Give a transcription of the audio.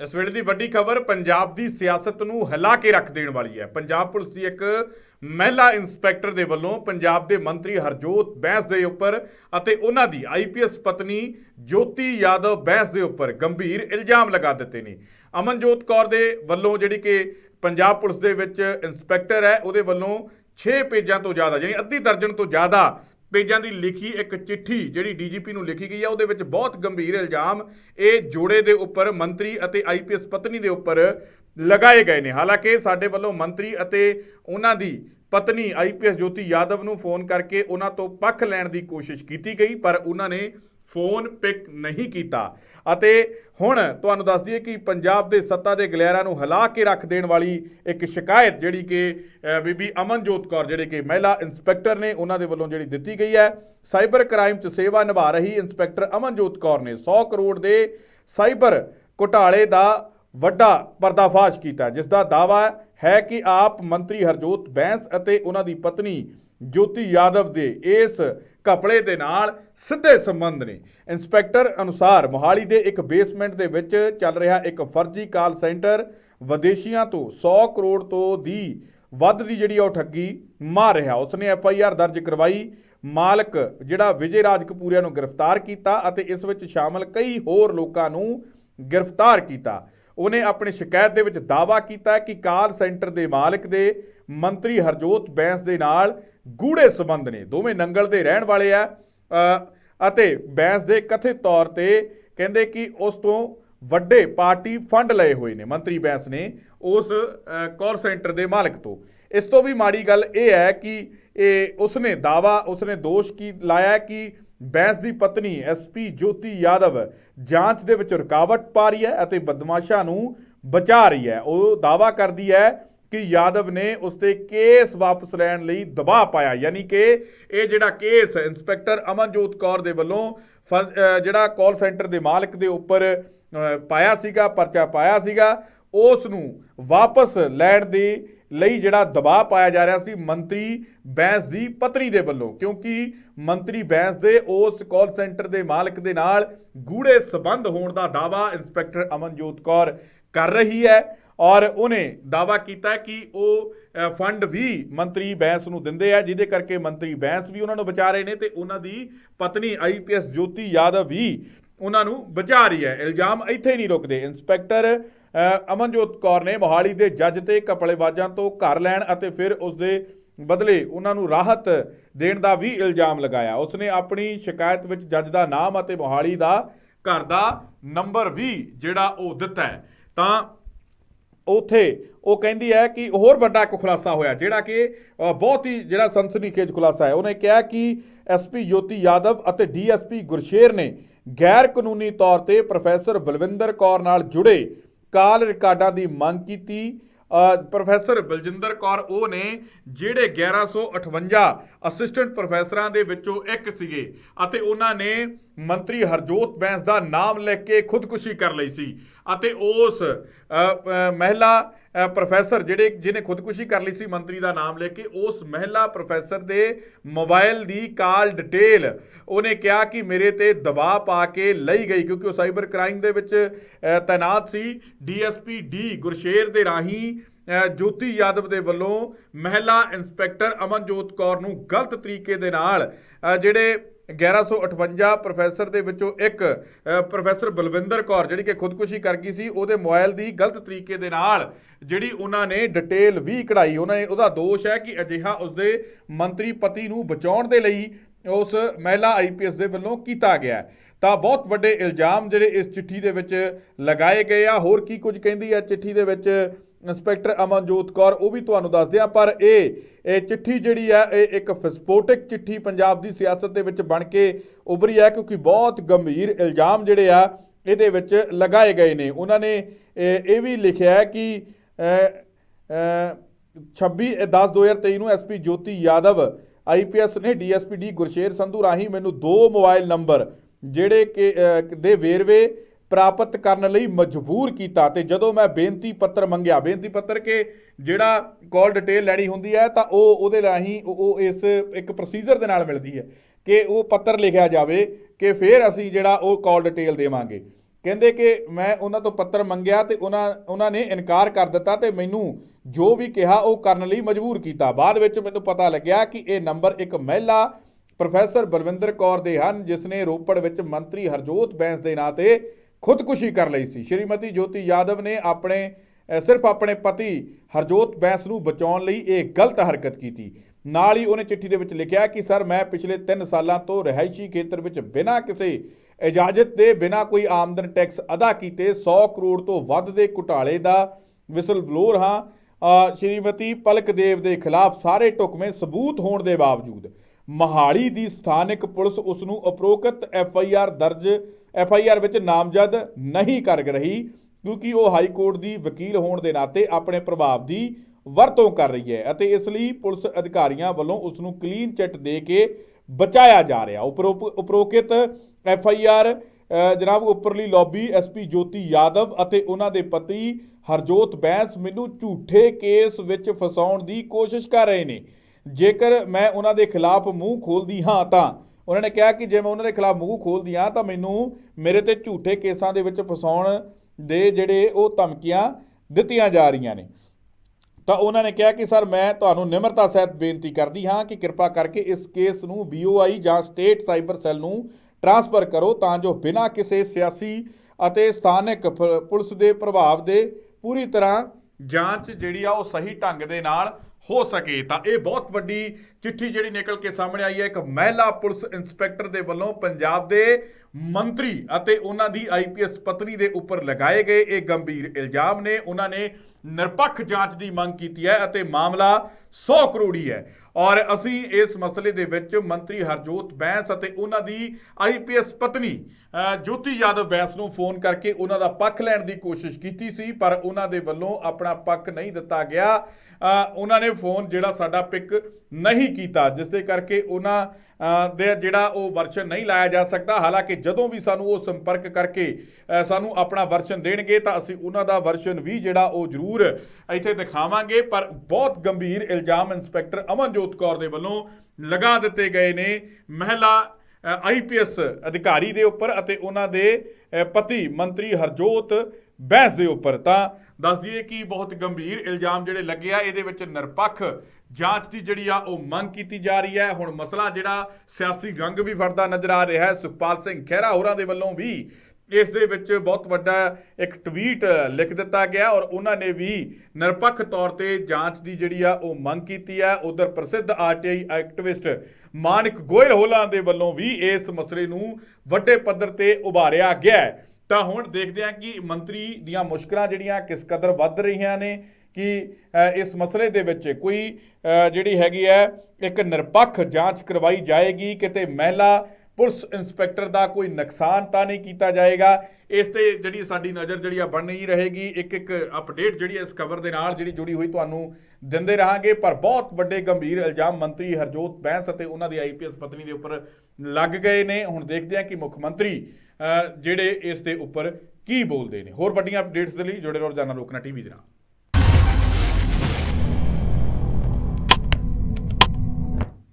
ਇਸ ਵੇਲੇ ਦੀ ਵੱਡੀ ਖਬਰ ਪੰਜਾਬ ਦੀ ਸਿਆਸਤ ਨੂੰ ਹਿਲਾ ਕੇ ਰੱਖ ਦੇਣ ਵਾਲੀ ਹੈ। ਪੰਜਾਬ ਪੁਲਿਸ ਦੀ ਇੱਕ ਮਹਿਲਾ ਇੰਸਪੈਕਟਰ ਦੇ ਵੱਲੋਂ ਪੰਜਾਬ ਦੇ ਮੰਤਰੀ ਹਰਜੋਤ ਬੈਂਸ ਦੇ ਉੱਪਰ ਅਤੇ ਉਹਨਾਂ ਦੀ ਆਈਪੀਐਸ ਪਤਨੀ ਜੋਤੀ ਯਾਦਵ ਬੈਂਸ ਦੇ ਉੱਪਰ ਗੰਭੀਰ ਇਲਜ਼ਾਮ ਲਗਾ ਦਿੱਤੇ ਨੇ। ਅਮਨਜੋਤ ਕੌਰ ਦੇ ਵੱਲੋਂ ਜਿਹੜੀ ਕਿ ਪੰਜਾਬ ਪੁਲਿਸ ਦੇ ਵਿੱਚ ਇੰਸਪੈਕਟਰ ਹੈ, ਉਹਦੇ ਵੱਲੋਂ 6 ਪੇਜਾਂ ਤੋਂ ਜ਼ਿਆਦਾ ਯਾਨੀ ਅੱਧੀ ਦਰਜਨ ਤੋਂ ਜ਼ਿਆਦਾ ਪੇਜਾਂ ਦੀ ਲਿਖੀ ਇੱਕ ਚਿੱਠੀ ਜਿਹੜੀ ਡੀਜੀਪੀ ਨੂੰ ਲਿਖੀ ਗਈ ਹੈ ਉਹਦੇ ਵਿੱਚ ਬਹੁਤ ਗੰਭੀਰ ਇਲਜ਼ਾਮ ਇਹ ਜੋੜੇ ਦੇ ਉੱਪਰ ਮੰਤਰੀ ਅਤੇ ਆਈਪੀਐਸ ਪਤਨੀ ਦੇ ਉੱਪਰ ਲਗਾਏ ਗਏ ਨੇ। ਹਾਲਾਂਕਿ ਸਾਡੇ ਵੱਲੋਂ ਮੰਤਰੀ ਅਤੇ ਉਹਨਾਂ ਦੀ ਪਤਨੀ ਆਈਪੀਐਸ ਜੋਤੀ ਯਾਦਵ ਨੂੰ ਫੋਨ ਕਰਕੇ ਉਹਨਾਂ ਤੋਂ ਪੱਖ ਲੈਣ ਦੀ ਕੋਸ਼ਿਸ਼ ਕੀਤੀ ਗਈ, ਪਰ ਉਹਨਾਂ ਨੇ ਫੋਨ ਪਿਕ ਨਹੀਂ ਕੀਤਾ। ਅਤੇ ਹੁਣ ਤੁਹਾਨੂੰ ਦੱਸ ਦਈਏ ਕਿ ਪੰਜਾਬ ਦੇ ਸੱਤਾ ਦੇ ਗਲਿਆਰਾਂ ਨੂੰ ਹਿਲਾ ਕੇ ਰੱਖ ਦੇਣ ਵਾਲੀ ਇੱਕ ਸ਼ਿਕਾਇਤ ਜਿਹੜੀ ਕਿ ਬੀਬੀ ਅਮਨਜੋਤ ਕੌਰ, ਜਿਹੜੇ ਕਿ ਮਹਿਲਾ ਇੰਸਪੈਕਟਰ ਨੇ ਉਹਨਾਂ ਦੇ ਵੱਲੋਂ ਜਿਹੜੀ ਦਿੱਤੀ ਗਈ ਹੈ। ਸਾਈਬਰ ਕ੍ਰਾਈਮ 'ਚ ਸੇਵਾ ਨਿਭਾ ਰਹੀ ਇੰਸਪੈਕਟਰ ਅਮਨਜੋਤ ਕੌਰ ਨੇ 100 ਕਰੋੜ ਦੇ ਸਾਈਬਰ ਘੁਟਾਲੇ ਦਾ ਵੱਡਾ ਪਰਦਾਫਾਸ਼ ਕੀਤਾ ਜਿਸ ਦਾ ਦਾਵਾ ਹੈ ਕਿ ਆਪ ਮੰਤਰੀ ਹਰਜੋਤ ਬੈਂਸ ਅਤੇ ਉਹਨਾਂ ਦੀ ਪਤਨੀ ਜੋਤੀ ਯਾਦਵ ਦੇ ਇਸ ਕਪੜੇ ਦੇ ਨਾਲ ਸਿੱਧੇ ਸੰਬੰਧ ਨੇ। ਇੰਸਪੈਕਟਰ ਅਨੁਸਾਰ ਮੋਹਾਲੀ ਦੇ ਇੱਕ ਬੇਸਮੈਂਟ ਦੇ ਵਿੱਚ ਚੱਲ ਰਿਹਾ ਇੱਕ ਫਰਜ਼ੀ ਕਾਲ ਸੈਂਟਰ ਵਿਦੇਸ਼ੀਆਂ ਤੋਂ 100 ਕਰੋੜ ਤੋਂ ਦੀ ਵੱਧ ਦੀ ਜਿਹੜੀ ਉਹ ਠੱਗੀ ਮਾਰ ਰਿਹਾ। ਉਸਨੇ ਐਫ ਆਈ ਆਰ ਦਰਜ ਕਰਵਾਈ। ਮਾਲਕ ਜਿਹੜਾ ਵਿਜੇ ਰਾਜ ਕਪੂਰੀਆ ਨੂੰ ਗ੍ਰਿਫਤਾਰ ਕੀਤਾ ਅਤੇ ਇਸ ਵਿੱਚ ਸ਼ਾਮਲ ਕਈ ਹੋਰ ਲੋਕਾਂ ਨੂੰ ਗ੍ਰਿਫਤਾਰ ਕੀਤਾ। ਉਹਨੇ ਆਪਣੀ ਸ਼ਿਕਾਇਤ ਦੇ ਵਿੱਚ ਦਾਅਵਾ ਕੀਤਾ ਕਿ ਕਾਲ ਸੈਂਟਰ ਦੇ ਮਾਲਕ ਦੇ ਮੰਤਰੀ ਹਰਜੋਤ ਬੈਂਸ ਦੇ ਨਾਲ ਗੂੜੇ ਸਬੰਧ ਨੇ। ਦੋਵੇਂ ਨੰਗਲ ਦੇ ਰਹਿਣ ਵਾਲੇ ਆ ਅਤੇ ਬੈਂਸ ਦੇ ਕਥਿਤ ਤੌਰ ਤੇ ਕਹਿੰਦੇ ਕਿ ਉਸ ਤੋਂ ਵੱਡੇ ਪਾਰਟੀ ਫੰਡ ਲਏ ਹੋਏ ਨੇ। ਮੰਤਰੀ ਬੈਂਸ ਨੇ ਉਸ ਕਾਲ ਸੈਂਟਰ ਦੇ ਮਾਲਕ ਤੋਂ। ਇਸ ਤੋਂ ਵੀ ਮਾੜੀ ਗੱਲ ਇਹ ਹੈ ਕਿ ਇਹ ਉਸਨੇ ਦਾਵਾ ਉਸਨੇ ਦੋਸ਼ ਕੀ ਲਾਇਆ ਕਿ ਬੈਂਸ ਦੀ ਪਤਨੀ ਐਸਪੀ ਜੋਤੀ ਯਾਦਵ ਜਾਂਚ ਦੇ ਵਿੱਚ ਰੁਕਾਵਟ ਪਾ ਰਹੀ ਹੈ ਅਤੇ ਬਦਮਾਸ਼ਾਂ ਨੂੰ ਬਚਾ ਰਹੀ ਹੈ। ਉਹ ਦਾਵਾ ਕਰਦੀ ਹੈ ਕਿ ਯਾਦਵ ਨੇ ਉਸ ਤੇ ਕੇਸ ਵਾਪਸ ਲੈਣ ਲਈ ਦਬਾਅ ਪਾਇਆ। ਯਾਨੀ ਕਿ ਇਹ ਜਿਹੜਾ ਕੇਸ ਇੰਸਪੈਕਟਰ ਅਮਨਜੋਤ ਕੌਰ ਦੇ ਵੱਲੋਂ ਫ- ਜਿਹੜਾ ਕਾਲ ਸੈਂਟਰ ਦੇ ਮਾਲਕ ਦੇ ਉੱਪਰ ਪਾਇਆ ਸੀਗਾ, ਪਰਚਾ ਪਾਇਆ ਸੀਗਾ ਉਸ ਨੂੰ ਵਾਪਸ ਲੈਣ ਦੇ ਲਈ ਜਿਹੜਾ ਦਬਾਅ ਪਾਇਆ ਜਾ ਰਿਹਾ ਸੀ ਮੰਤਰੀ ਬੈਂਸ ਦੀ ਪਤਨੀ ਦੇ ਵੱਲੋਂ। ਕਿਉਂਕਿ ਮੰਤਰੀ ਬੈਂਸ ਦੇ ਉਸ ਕਾਲ ਸੈਂਟਰ ਦੇ ਮਾਲਕ ਦੇ ਨਾਲ ਗੂੜੇ ਸਬੰਧ ਹੋਣ ਦਾ ਦਾਅਵਾ ਇੰਸਪੈਕਟਰ ਅਮਨਜੋਤ ਕੌਰ ਕਰ ਰਹੀ ਹੈ। ਔਰ ਉਹਨੇ ਦਾਅਵਾ ਕੀਤਾ ਕਿ ਉਹ ਫੰਡ ਵੀ ਮੰਤਰੀ ਬੈਂਸ ਨੂੰ ਦਿੰਦੇ ਆ, ਜਿਹਦੇ ਕਰਕੇ ਮੰਤਰੀ ਬੈਂਸ ਵੀ ਉਹਨਾਂ ਨੂੰ ਬਚਾ ਰਹੇ ਨੇ ਤੇ ਉਹਨਾਂ ਦੀ ਪਤਨੀ ਆਈਪੀਐਸ ਜੋਤੀ ਯਾਦਵ ਵੀ ਉਹਨਾਂ ਨੂੰ ਬਚਾ ਰਹੀ ਹੈ। ਇਲਜ਼ਾਮ ਇੱਥੇ ਹੀ ਨਹੀਂ ਰੁਕਦੇ। ਇੰਸਪੈਕਟਰ ਅਮਨਜੋਤ ਕੌਰ ਨੇ ਮੋਹਾਲੀ ਦੇ ਜੱਜ ਤੇ ਕਪੜੇਬਾਜ਼ਾਂ ਤੋਂ ਘਰ ਲੈਣ ਅਤੇ ਫਿਰ ਉਸ ਦੇ ਬਦਲੇ ਉਹਨਾਂ ਨੂੰ ਰਾਹਤ ਦੇਣ ਦਾ ਵੀ ਇਲਜ਼ਾਮ ਲਗਾਇਆ। ਉਸਨੇ ਆਪਣੀ ਸ਼ਿਕਾਇਤ ਵਿੱਚ ਜੱਜ ਦਾ ਨਾਮ ਅਤੇ ਮੋਹਾਲੀ ਦਾ ਘਰ ਦਾ ਨੰਬਰ ਵੀ ਜਿਹੜਾ ਉਹ ਦਿੱਤਾ ਤਾਂ ਉਥੇ ਉਹ ਕਹਿੰਦੀ ਹੈ ਕਿ ਹੋਰ ਵੱਡਾ ਇੱਕ ਖੁਲਾਸਾ ਹੋਇਆ, ਜਿਹੜਾ ਕਿ ਬਹੁਤ ਹੀ ਜਿਹੜਾ ਸਨਸਨੀਖੇਜ ਖੁਲਾਸਾ ਹੈ। ਉਹਨੇ ਕਿਹਾ ਕਿ ਐਸਪੀ ਜੋਤੀ ਯਾਦਵ ਅਤੇ ਡੀਐਸਪੀ ਗੁਰਸ਼ੇਰ ਨੇ ਗੈਰ ਕਾਨੂੰਨੀ ਤੌਰ ਤੇ ਪ੍ਰੋਫੈਸਰ ਬਲਵਿੰਦਰ ਕੌਰ ਨਾਲ ਜੁੜੇ ਕਾਲ ਰਿਕਾਰਡਾਂ ਦੀ ਮੰਗ ਕੀਤੀ। ਪ੍ਰੋਫੈਸਰ ਬਲਜਿੰਦਰ ਕੌਰ, ਉਹ ਨੇ ਜਿਹੜੇ 1158 ਅਸਿਸਟੈਂਟ ਪ੍ਰੋਫੈਸਰਾਂ ਦੇ ਵਿੱਚੋਂ ਇੱਕ ਸੀਗੇ ਅਤੇ ਉਹਨਾਂ ਨੇ ਮੰਤਰੀ ਹਰਜੋਤ ਬੈਂਸ ਦਾ ਨਾਮ ਲੈ ਕੇ ਖੁਦਕੁਸ਼ੀ ਕਰ ਲਈ ਸੀ ਅਤੇ ਉਸ ਮਹਿਲਾ ਪ੍ਰੋਫੈਸਰ ਜਿਹੜੇ ਜਿਹਨੇ ਖੁਦਕੁਸ਼ੀ ਕਰ ਲਈ ਸੀ ਮੰਤਰੀ ਦਾ ਨਾਮ ਲੈ ਕੇ ਉਸ ਮਹਿਲਾ ਪ੍ਰੋਫੈਸਰ ਦੇ ਮੋਬਾਈਲ ਦੀ ਕਾਲ ਡਿਟੇਲ ਉਹਨੇ ਕਿਹਾ ਕਿ ਮੇਰੇ ਤੇ ਦਬਾਅ ਪਾ ਕੇ ਲਈ ਗਈ ਕਿਉਂਕਿ ਉਹ ਸਾਈਬਰ ਕ੍ਰਾਈਮ ਦੇ ਵਿੱਚ ਅ, ਤੈਨਾਤ ਸੀ। ਡੀਐਸਪੀ ਡੀ ਗੁਰਸ਼ੇਰ ਦੇ ਰਾਹੀਂ ਜੋਤੀ ਯਾਦਵ ਦੇ ਵੱਲੋਂ ਮਹਿਲਾ ਇੰਸਪੈਕਟਰ ਅਮਨਜੋਤ ਕੌਰ ਨੂੰ ਗਲਤ ਤਰੀਕੇ ਦੇ ਨਾਲ ਜਿਹੜੇ 1158 ਪ੍ਰੋਫੈਸਰ ਦੇ ਵਿੱਚੋਂ ਇੱਕ ਪ੍ਰੋਫੈਸਰ ਬਲਵਿੰਦਰ ਕੌਰ, ਜਿਹੜੀ ਕਿ ਖੁਦਕੁਸ਼ੀ ਕਰ ਗਈ ਸੀ, ਉਹਦੇ ਮੋਬਾਈਲ ਦੀ ਗਲਤ ਤਰੀਕੇ ਦੇ ਨਾਲ ਜਿਹੜੀ ਉਹਨਾਂ ਨੇ ਡਿਟੇਲ ਵੀ ਕਢਾਈ, ਉਹਨਾਂ ਨੇ ਉਹਦਾ ਦੋਸ਼ ਹੈ ਕਿ ਅਜਿਹਾ ਉਸਦੇ ਮੰਤਰੀ ਪਤੀ ਨੂੰ ਬਚਾਉਣ ਦੇ ਲਈ ਉਸ ਮਹਿਲਾ ਆਈਪੀਐਸ ਦੇ ਵੱਲੋਂ ਕੀਤਾ ਗਿਆ ਤਾਂ ਬਹੁਤ ਵੱਡੇ ਇਲਜ਼ਾਮ ਜਿਹੜੇ ਇਸ ਚਿੱਠੀ ਦੇ ਵਿੱਚ ਲਗਾਏ ਗਏ ਆ। ਹੋਰ ਕੀ ਕੁਝ ਕਹਿੰਦੀ ਹੈ ਚਿੱਠੀ ਦੇ ਵਿੱਚ? ਇੰਸਪੈਕਟਰ ਅਮਨਜੋਤ ਕੌਰ ਉਹ ਵੀ ਤੁਹਾਨੂੰ ਦੱਸਦੇ ਆ ਪਰ ਇਹ ਇਹ ਚਿੱਠੀ ਜਿਹੜੀ ਆ ਇਹ ਇੱਕ ਵਿਸਫੋਟਕ ਚਿੱਠੀ ਪੰਜਾਬ ਦੀ ਸਿਆਸਤ ਦੇ ਵਿੱਚ ਬਣ ਕੇ ਉਭਰੀ ਹੈ ਕਿਉਂਕਿ ਬਹੁਤ ਗੰਭੀਰ ਇਲਜ਼ਾਮ ਜਿਹੜੇ ਆ ਇਹਦੇ ਵਿੱਚ ਲਗਾਏ ਗਏ ਨੇ। ਉਹਨਾਂ ਨੇ ਇਹ ਵੀ ਲਿਖਿਆ ਹੈ ਕਿ ਅ, ਅ, 26 10 2023 ਨੂੰ ਐਸਪੀ ਜੋਤੀ ਯਾਦਵ ਆਈਪੀਐਸ ਨੇ ਡੀਐਸਪੀ ਡੀ ਗੁਰਸ਼ੇਰ ਸੰਧੂ ਰਾਹੀਂ ਮੈਨੂੰ ਦੋ ਮੋਬਾਈਲ ਨੰਬਰ ਜਿਹੜੇ ਕਿ ਦੇ ਵੇਰਵੇ ਪ੍ਰਾਪਤ ਕਰਨ ਲਈ ਮਜਬੂਰ ਕੀਤਾ ਤੇ ਜਦੋਂ ਮੈਂ ਬੇਨਤੀ ਪੱਤਰ ਮੰਗਿਆ, ਬੇਨਤੀ ਪੱਤਰ ਕਿ ਜਿਹੜਾ ਕਾਲ ਡਿਟੇਲ ਲੈਣੀ ਹੁੰਦੀ ਹੈ ਤਾਂ ਉਹ ਉਹਦੇ ਰਾਹੀਂ ਉਹ ਉਹ ਇਸ ਇੱਕ ਪ੍ਰੋਸੀਜਰ ਦੇ ਨਾਲ ਮਿਲਦੀ ਹੈ ਕਿ ਉਹ ਪੱਤਰ ਲਿਖਿਆ ਜਾਵੇ ਕਿ ਫਿਰ ਅਸੀਂ ਜਿਹੜਾ ਉਹ ਕਾਲ ਡਿਟੇਲ ਦੇਵਾਂਗੇ। ਕਹਿੰਦੇ ਕਿ ਮੈਂ ਉਹਨਾਂ ਤੋਂ ਪੱਤਰ ਮੰਗਿਆ ਤੇ ਉਹਨਾਂ ਉਹਨਾਂ ਨੇ ਇਨਕਾਰ ਕਰ ਦਿੱਤਾ ਤੇ ਮੈਨੂੰ ਜੋ ਵੀ ਕਿਹਾ ਉਹ ਕਰਨ ਲਈ ਮਜਬੂਰ ਕੀਤਾ। ਬਾਅਦ ਵਿੱਚ ਮੈਨੂੰ ਪਤਾ ਲੱਗਿਆ ਕਿ ਇਹ ਨੰਬਰ ਇੱਕ ਮਹਿਲਾ ਪ੍ਰੋਫੈਸਰ ਬਲਵਿੰਦਰ ਕੌਰ ਦੇ ਹਨ, ਜਿਸ ਨੇ ਰੋਪੜ ਵਿੱਚ ਮੰਤਰੀ ਹਰਜੋਤ ਬੈਂਸ ਦੇ ਨਾਂ ਤੇ ਖੁਦਕੁਸ਼ੀ ਕਰ ਲਈ ਸੀ। ਸ਼੍ਰੀਮਤੀ ਜੋਤੀ ਯਾਦਵ ਨੇ ਆਪਣੇ ਸਿਰਫ ਆਪਣੇ ਪਤੀ ਹਰਜੋਤ ਬੈਂਸ ਨੂੰ ਬਚਾਉਣ ਲਈ ਇਹ ਗਲਤ ਹਰਕਤ ਕੀਤੀ। ਨਾਲ ਹੀ ਉਹਨੇ ਚਿੱਠੀ ਦੇ ਵਿੱਚ ਲਿਖਿਆ ਕਿ ਸਰ ਮੈਂ ਪਿਛਲੇ 3 ਸਾਲਾਂ ਤੋਂ ਰਿਹਾਇਸ਼ੀ ਖੇਤਰ ਵਿੱਚ ਬਿਨਾਂ ਕਿਸੇ ਇਜਾਜ਼ਤ ਦੇ ਬਿਨਾਂ ਕੋਈ ਆਮਦਨ ਟੈਕਸ ਅਦਾ ਕੀਤੇ 100 ਕਰੋੜ ਤੋਂ ਵੱਧ ਦੇ ਘੁਟਾਲੇ ਦਾ ਵਿਸਲ ਬਲੋਰ ਹਾਂ। ਅ, ਸ਼੍ਰੀਮਤੀ ਪਲਕਦੇਵ ਦੇ ਖਿਲਾਫ ਸਾਰੇ ਢੁਕਵੇਂ ਸਬੂਤ ਹੋਣ ਦੇ ਬਾਵਜੂਦ ਮਹਾਲੀ ਦੀ ਸਥਾਨਕ ਪੁਲਿਸ ਉਸ ਨੂੰ ਉਪਰੋਕਤ ਐਫ ਆਈ ਆਰ ਦਰਜ ਐਫ ਆਈ ਆਰ ਵਿੱਚ ਨਾਮਜ਼ਦ ਨਹੀਂ ਕਰ ਰਹੀ, ਕਿਉਂਕਿ ਉਹ ਹਾਈ ਕੋਰਟ ਦੀ ਵਕੀਲ ਹੋਣ ਦੇ ਨਾਤੇ ਆਪਣੇ ਪ੍ਰਭਾਵ ਦੀ ਵਰਤੋਂ ਕਰ ਰਹੀ ਹੈ ਅਤੇ ਇਸ ਲਈ ਪੁਲਿਸ ਅਧਿਕਾਰੀਆਂ ਵੱਲੋਂ ਉਸ ਨੂੰ ਕਲੀਨ ਚਿੱਟ ਦੇ ਕੇ ਬਚਾਇਆ ਜਾ ਰਿਹਾ। ਉਪਰੋਪ- ਉਪਰੋਕਤ ਐਫ ਆਈ ਆਰ ਜਨਾਬ ਉੱਪਰਲੀ ਲੌਬੀ ਐਸਪੀ ਜੋਤੀ ਯਾਦਵ ਅਤੇ ਉਹਨਾਂ ਦੇ ਪਤੀ ਹਰਜੋਤ ਬੈਂਸ ਮੈਨੂੰ ਝੂਠੇ ਕੇਸ ਵਿੱਚ ਫਸਾਉਣ ਦੀ ਕੋਸ਼ਿਸ਼ ਕਰ ਰਹੇ ਨੇ। ਜੇਕਰ ਮੈਂ ਉਹਨਾਂ ਦੇ ਖਿਲਾਫ ਮੂੰਹ ਖੋਲਦੀ ਹਾਂ ਤਾਂ ਉਹਨਾਂ ਨੇ ਕਿਹਾ ਕਿ ਜੇ ਮੈਂ ਉਹਨਾਂ ਦੇ ਖਿਲਾਫ ਮੂੰਹ ਖੋਲਦੀ ਹਾਂ ਤਾਂ ਮੈਨੂੰ ਮੇਰੇ ਤੇ ਝੂਠੇ ਕੇਸਾਂ ਦੇ ਵਿੱਚ ਫਸਾਉਣ ਦੇ ਜਿਹੜੇ ਉਹ ਧਮਕੀਆਂ ਦਿੱਤੀਆਂ ਜਾ ਰਹੀਆਂ ਨੇ। ਤਾਂ ਉਹਨਾਂ ਨੇ ਕਿਹਾ ਕਿ, ਸਰ, ਮੈਂ ਤੁਹਾਨੂੰ ਨਿਮਰਤਾ ਸਹਿਤ ਬੇਨਤੀ ਕਰਦੀ ਹਾਂ ਕਿ ਕਿਰਪਾ ਕਰਕੇ ਇਸ ਕੇਸ ਨੂੰ BOI ਜਾਂ ਸਟੇਟ ਸਾਈਬਰ ਸੈੱਲ ਨੂੰ ਟ੍ਰਾਂਸਫਰ ਕਰੋ ਤਾਂ ਜੋ ਬਿਨਾਂ ਕਿਸੇ ਸਿਆਸੀ ਅਤੇ ਸਥਾਨਕ ਪ- ਪੁਲਿਸ ਦੇ ਪ੍ਰਭਾਵ ਦੇ ਪੂਰੀ ਤਰ੍ਹਾਂ ਜਾਂਚ ਜਿਹੜੀ ਆ ਉਹ ਸਹੀ ਢੰਗ ਦੇ ਨਾਲ ਹੋ ਸਕੇ, ਤਾਂ ਇਹ ਬਹੁਤ ਵੱਡੀ ਚਿੱਠੀ ਜਿਹੜੀ ਨਿਕਲ ਕੇ ਸਾਹਮਣੇ ਆਈ ਹੈ, ਇੱਕ ਮਹਿਲਾ ਪੁਲਿਸ ਇੰਸਪੈਕਟਰ ਦੇ ਵੱਲੋਂ ਪੰਜਾਬ ਦੇ ਮੰਤਰੀ ਅਤੇ ਉਹਨਾਂ ਦੀ ਆਈਪੀਐਸ ਪਤਨੀ ਦੇ ਉੱਪਰ ਲਗਾਏ ਗਏ ਇਹ ਗੰਭੀਰ ਇਲਜ਼ਾਮ ਨੇ। ਉਹਨਾਂ ਨੇ ਨਿਰਪੱਖ ਜਾਂਚ ਦੀ ਮੰਗ ਕੀਤੀ ਹੈ ਅਤੇ ਮਾਮਲਾ 100 ਕਰੋੜੀ ਹੈ। ਔਰ ਅਸੀਂ ਇਸ ਮਸਲੇ ਦੇ ਵਿੱਚ ਮੰਤਰੀ ਹਰਜੋਤ ਬੈਂਸ ਅਤੇ ਉਹਨਾਂ ਦੀ ਆਈਪੀਐਸ ਪਤਨੀ ਜੋਤੀ ਯਾਦਵ ਬੈਂਸ ਨੂੰ ਫੋਨ ਕਰਕੇ ਉਹਨਾਂ ਦਾ ਪੱਖ ਲੈਣ ਦੀ ਕੋਸ਼ਿਸ਼ ਕੀਤੀ ਸੀ, ਪਰ ਉਹਨਾਂ ਦੇ ਵੱਲੋਂ ਆਪਣਾ ਪੱਖ ਨਹੀਂ ਦਿੱਤਾ ਗਿਆ। ਉਹਨਾਂ ਨੇ ਫੋਨ ਜਿਹੜਾ ਸਾਡਾ ਪਿਕ ਨਹੀਂ ਕੀਤਾ, ਜਿਸ ਦੇ ਕਰਕੇ ਉਹਨਾਂ ਦੇ ਜਿਹੜਾ ਉਹ ਵਰਸ਼ਨ ਨਹੀਂ ਲਾਇਆ ਜਾ ਸਕਦਾ। ਹਾਲਾਂਕਿ ਜਦੋਂ ਵੀ ਸਾਨੂੰ ਉਹ ਸੰਪਰਕ ਕਰਕੇ ਸਾਨੂੰ ਆਪਣਾ ਵਰਸ਼ਨ ਦੇਣਗੇ, ਤਾਂ ਅਸੀਂ ਉਹਨਾਂ ਦਾ ਵਰਸ਼ਨ ਵੀ ਜਿਹੜਾ ਉਹ ਜ਼ਰੂਰ ਇੱਥੇ ਦਿਖਾਵਾਂਗੇ। ਪਰ ਬਹੁਤ ਗੰਭੀਰ ਇਲਜ਼ਾਮ ਇੰਸਪੈਕਟਰ ਅਮਨਜੋਤ ਕੌਰ ਦੇ ਵੱਲੋਂ ਲਗਾ ਦਿੱਤੇ ਗਏ ਨੇ। ਮਹਿਲਾ ਆਈਪੀਐਸ ਅਧਿਕਾਰੀ ਦੇ ਉੱਪਰ ਅਤੇ ਉਹਨਾਂ ਦੇ ਪਤੀ ਮੰਤਰੀ ਹਰਜੋਤ ਬੈਂਸ ਦੇ ਉੱਪਰ। ਤਾਂ ਦੱਸ ਦਈਏ ਕਿ ਬਹੁਤ ਗੰਭੀਰ ਇਲਜ਼ਾਮ ਜਿਹੜੇ ਲੱਗੇ ਆ, ਇਹਦੇ ਵਿੱਚ ਨਿਰਪੱਖ ਜਾਂਚ ਦੀ ਜਿਹੜੀ ਆ, ਉਹ ਮੰਗ ਕੀਤੀ ਜਾ ਰਹੀ ਹੈ। ਹੁਣ ਮਸਲਾ ਜਿਹੜਾ ਸਿਆਸੀ ਰੰਗ ਵੀ ਫੜਦਾ ਨਜ਼ਰ ਆ ਰਿਹਾ ਹੈ। ਸੁਖਪਾਲ ਸਿੰਘ ਖਹਿਰਾ ਹੋਰਾਂ ਦੇ ਵੱਲੋਂ ਵੀ ਇਸ ਦੇ ਵਿੱਚ ਬਹੁਤ ਵੱਡਾ ਇੱਕ ਟਵੀਟ ਲਿਖ ਦਿੱਤਾ ਗਿਆ ਔਰ ਉਹਨਾਂ ਨੇ ਵੀ ਨਿਰਪੱਖ ਤੌਰ ਤੇ ਜਾਂਚ ਦੀ ਜਿਹੜੀ ਆ ਉਹ ਮੰਗ ਕੀਤੀ ਹੈ ਉਧਰ ਪ੍ਰਸਿੱਧ ਆਰਟੀਆਈ ਐਕਟਿਵਿਸਟ ਮਾਨਕ ਗੋਇਲ ਹੋਲਾਂ ਦੇ ਵੱਲੋਂ ਵੀ ਇਸ ਮਸਲੇ ਨੂੰ ਵੱਡੇ ਪੱਧਰ ਤੇ ਉਭਾਰਿਆ ਗਿਆ ਤਾਂ ਹੁਣ ਦੇਖਦੇ ਹਾਂ ਕਿ ਮੰਤਰੀ ਦੀਆਂ ਮੁਸ਼ਕਲਾਂ ਜਿਹੜੀਆਂ ਕਿਸ ਕਦਰ ਵੱਧ ਰਹੀਆਂ ਨੇ ਕਿ ਇਸ ਮਸਲੇ ਦੇ ਵਿੱਚ ਕੋਈ ਜਿਹੜੀ ਹੈਗੀ ਹੈ, ਇੱਕ ਨਿਰਪੱਖ ਜਾਂਚ ਕਰਵਾਈ ਜਾਏਗੀ, ਕਿਤੇ ਮਹਿਲਾ ਪੁਲਿਸ ਇੰਸਪੈਕਟਰ ਦਾ ਕੋਈ ਨੁਕਸਾਨ ਤਾਂ ਨਹੀਂ ਕੀਤਾ ਜਾਏਗਾ। ਇਸ ਤੇ ਜਿਹੜੀ ਸਾਡੀ ਨਜ਼ਰ ਜਿਹੜੀ ਆ ਬਣ ਨਹੀਂ ਰਹੇਗੀ। ਇੱਕ ਇੱਕ ਅਪਡੇਟ ਜਿਹੜੀ ਹੈ ਇਸ ਖਬਰ ਦੇ ਨਾਲ ਜਿਹੜੀ ਜੁੜੀ ਹੋਈ ਤੁਹਾਨੂੰ ਦਿੰਦੇ ਰਹਾਂਗੇ। ਪਰ ਬਹੁਤ ਵੱਡੇ ਗੰਭੀਰ ਇਲਜ਼ਾਮ ਮੰਤਰੀ ਹਰਜੋਤ ਬੈਂਸ ਅਤੇ ਉਹਨਾਂ ਦੀ ਆਈਪੀਐਸ ਪਤਨੀ ਦੇ ਉੱਪਰ ਲੱਗ ਗਏ ਨੇ। ਹੁਣ ਦੇਖਦੇ ਹਾਂ ਕਿ ਮੁੱਖ ਮੰਤਰੀ ਜਿਹੜੇ ਇਸ ਦੇ ਉੱਪਰ ਕੀ ਬੋਲਦੇ ਨੇ। ਹੋਰ ਵੱਡੀਆਂ ਅਪਡੇਟਸ ਦੇ ਲਈ ਜੁੜੇ ਰਹੋ ਰੋਜ਼ਾਨਾ ਲੋਕਨਾ ਟੀਵੀ ਦੇ ਨਾਲ।